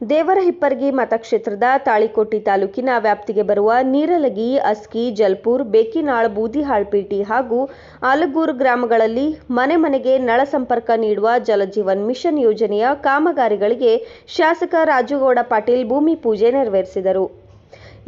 ದೇವರಹಿಪ್ಪರಗಿ ಮತಕ್ಷೇತ್ರದ ತಾಳಿಕೋಟಿ ತಾಲೂಕಿನ ವ್ಯಾಪ್ತಿಗೆ ಬರುವ ನೀರಲಗಿ, ಅಸ್ಕಿ, ಜಲ್ಪುರ್, ಬೇಕಿನಾಳ್ ಬೂದಿಹಾಳ್ಪೇಟಿ ಹಾಗೂ ಆಲಗೂರು ಗ್ರಾಮಗಳಲ್ಲಿ ಮನೆ ಮನೆಗೆ ನಳ ಸಂಪರ್ಕ ನೀಡುವ ಜಲಜೀವನ್ ಮಿಷನ್ ಯೋಜನೆಯ ಕಾಮಗಾರಿಗಳಿಗೆ ಶಾಸಕ ರಾಜುಗೌಡ ಪಾಟೀಲ್ ಭೂಮಿ ಪೂಜೆ ನೆರವೇರಿಸಿದರು.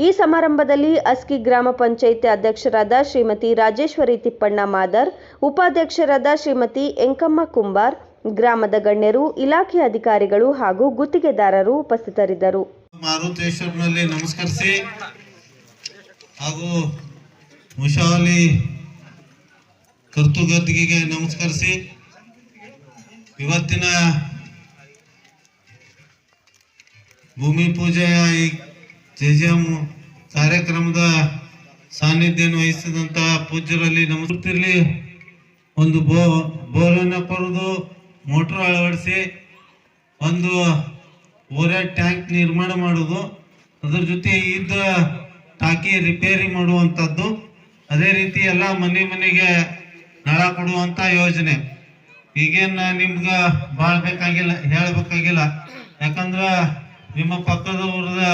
ಈ ಸಮಾರಂಭದಲ್ಲಿ ಅಸ್ಕಿ ಗ್ರಾಮ ಪಂಚಾಯಿತಿ ಅಧ್ಯಕ್ಷರಾದ ಶ್ರೀಮತಿ ರಾಜೇಶ್ವರಿ ತಿಪ್ಪಣ್ಣ ಮಾದರ್, ಉಪಾಧ್ಯಕ್ಷರಾದ ಶ್ರೀಮತಿ ಎಂಕಮ್ಮ ಕುಂಬಾರ್ ಗ್ರಾಮದ ಗಣ್ಯರು, ಇಲಾಖೆ ಅಧಿಕಾರಿಗಳು ಹಾಗೂ ಗುತ್ತಿಗೆದಾರರು ಉಪಸ್ಥಿತರಿದ್ದರು. ಮಾರುತೇಶ್ವರನಲ್ಲಿ ನಮಸ್ಕರಿಸಿ ಹಾಗೂ ಮುಷಾವಲಿ ಕರ್ತುಗದ್ದಿಗೆ ನಮಸ್ಕರಿಸಿ ಇವತ್ತಿನ ಭೂಮಿ ಪೂಜೆಯ ಈ ಎಂ ಕಾರ್ಯಕ್ರಮದ ಸಾನ್ನಿಧ್ಯವನ್ನು ವಹಿಸಿದಂತಹ ಪೂಜ್ಯರಲ್ಲಿ ನಮಸ್ತಿರ್ಲಿ ಒಂದು ಬೋ, ಬೋರನ್ನು ಕೊರೆದು ಮೋಟ್ರ್ ಅಳವಡಿಸಿ ಒಂದು ಓರೆ ಟ್ಯಾಂಕ್ ನಿರ್ಮಾಣ ಮಾಡೋದು ಅದ್ರ ಜೊತೆ ಇದ್ದ ಟಾಕಿ ರಿಪೇರಿ ಮಾಡುವಂಥದ್ದು. ಅದೇ ರೀತಿ ಎಲ್ಲ ಮನೆ ಮನೆಗೆ ನಳ ಕೊಡುವಂಥ ಯೋಜನೆ. ಈಗೇನು ನಿಮ್ಗೆ ಭಾಳ ಬೇಕಾಗಿಲ್ಲ, ಹೇಳಬೇಕಾಗಿಲ್ಲ. ಯಾಕಂದ್ರೆ ನಿಮ್ಮ ಪಕ್ಕದ ಊರದ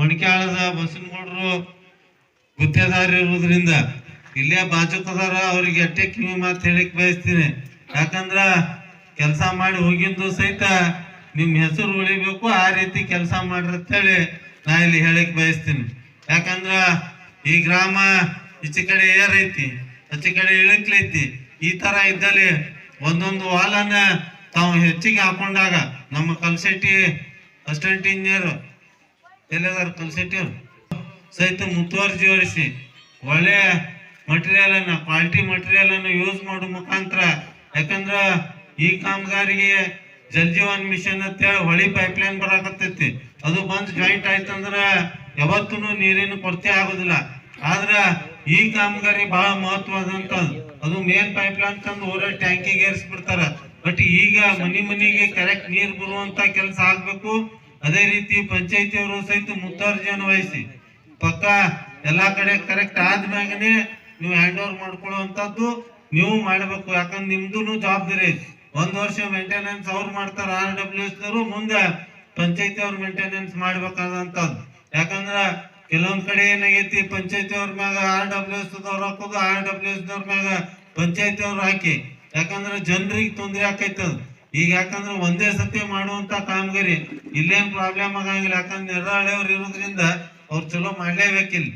ಒಣಕ್ಯಾಳದ ಬಸನಗೌಡರು ಗುತ್ತೇದಾರ ಇರುವುದರಿಂದ ಇಲ್ಲೇ ಬಾಜುಕದಾರ ಅವ್ರಿಗೆ ಅಟ್ಟೆ ಕಿವಿ ಮಾತು ಹೇಳಿಕ್ ಬಯಸ್ತೀನಿ. ಯಾಕಂದ್ರ ಕೆಲಸ ಮಾಡಿ ಹೋಗಿದ್ದು ಸಹಿತ ನಿಮ್ಮ ಹೆಸರು ಉಳಿಬೇಕು, ಆ ರೀತಿ ಕೆಲಸ ಮಾಡ್ರಿ ಅಂತೇಳಿ ನಾ ಇಲ್ಲಿ ಹೇಳಕ್ ಬಯಸ್ತೀನಿ. ಯಾಕಂದ್ರ ಈ ಗ್ರಾಮ ಈಚೆ ಕಡೆ ಏರೈತಿ ಆಚೆ ಕಡೆ ಇಳಕ್ಲೈತಿ, ಈ ತರ ಇದ್ದಲ್ಲಿ ಒಂದೊಂದು ವಾಲನ್ನ ತಾವು ಹೆಚ್ಚಿಗೆ ಹಾಕೊಂಡಾಗ ನಮ್ಮ ಕಲ್ಸೆಟ್ಟಿ ಅಸಿಸ್ಟೆಂಟ್ ಇಂಜಿನಿಯರ್ ಎಲ್ಲದಾರ ಕಲ್ಸೆಟ್ಟಿ ಸಹಿತ ಮುತುವರ್ಜಿ ಒರಿಸಿ, ಒಳ್ಳೆ ಮಟೀರಿಯಲ್ ಅನ್ನ ಕ್ವಾಲಿಟಿ ಮಟೀರಿಯಲ್ ಯೂಸ್ ಮಾಡೋ ಮುಖಾಂತರ. ಯಾಕಂದ್ರ ಈ ಕಾಮಗಾರಿಗೆ ಜಲ್ ಜೀವನ್ ಮಿಷನ್ ಅಂತೇಳಿ ಹೊಳಿ ಪೈಪ್ ಲೈನ್ ಬರಾಕತ್ತೈತಿ. ಅದು ಬಂದು ಜಾಯಿಂಟ್ ಆಯ್ತಂದ್ರ ಯಾವತ್ತೂ ನೀರಿನ ಕೊರತೆ ಆಗೋದಿಲ್ಲ. ಆದ್ರ ಈ ಕಾಮಗಾರಿ ಬಹಳ ಮಹತ್ವದಂತ ಅದು ಮೇನ್ ಪೈಪ್ ಲೈನ್ ತಂದು ಊರ ಟ್ಯಾಂಕಿಗೆ ಏರಿಸ್ಬಿಡ್ತಾರ. ಬಟ್ ಈಗ ಮನಿ ಮನಿಗೆ ಕರೆಕ್ಟ್ ನೀರ್ ಬರುವಂತ ಕೆಲಸ ಆಗ್ಬೇಕು. ಅದೇ ರೀತಿ ಪಂಚಾಯತಿಯವರು ಸಹಿತ ಮುತುವರ್ಜಿಯನ್ನು ವಹಿಸಿ. ಪಕ್ಕ ಎಲ್ಲಾ ಕಡೆ ಕರೆಕ್ಟ್ ಆದ್ಮ್ಯಾಗನೆ ನೀವು ಹ್ಯಾಂಡ್ ಓವರ್ ಮಾಡ್ಕೊಳ್ಳುವಂತದ್ದು ನೀವು ಮಾಡಬೇಕು. ಯಾಕಂದ್ರೆ ನಿಮ್ದು ಜವಾಬ್ದಾರಿ ಐತಿ. ಒಂದ್ ವರ್ಷ ಮೇಂಟೆನೆನ್ಸ್ ಅವ್ರು ಮಾಡ್ತಾರ ಆರ್ ಡಬ್ಲ್ಯೂ ಎಸ್ ಮುಂದೆ ಪಂಚಾಯತಿ ಅವ್ರ ಮೇಂಟೆನೆನ್ಸ್ ಮಾಡ್ಬೇಕಾದಂತದ್ದು ಯಾಕಂದ್ರ ಕೆಲವೊಂದ್ ಕಡೆ ಏನಾಗೈತಿ, ಪಂಚಾಯತಿ ಅವ್ರ ಮ್ಯಾಗ ಆರ್ ಡಬ್ಲ್ಯೂ ಎಸ್ ದವ್ರು ಹಾಕೋದು ಆರ್ ಡಬ್ಲ್ಯೂ ಎಸ್ ದವ್ರ ಮ್ಯಾಗ ಪಂಚಾಯತಿ ಅವ್ರು ಹಾಕಿ. ಯಾಕಂದ್ರ ಜನರಿಗೆ ತೊಂದರೆ ಆಕೈತದ. ಈಗ ಯಾಕಂದ್ರ ಒಂದೇ ಸತಿ ಮಾಡುವಂತ ಕಾಮಗಾರಿ, ಇಲ್ಲೇನ್ ಪ್ರಾಬ್ಲಮ್ ಆಗಂಗಿಲ್ಲ. ಯಾಕಂದ್ರೆ ನೆರಹಳೆಯವ್ರು ಇರೋದ್ರಿಂದ ಅವ್ರು ಚಲೋ ಮಾಡ್ಲೇಬೇಕಿಲ್ಲ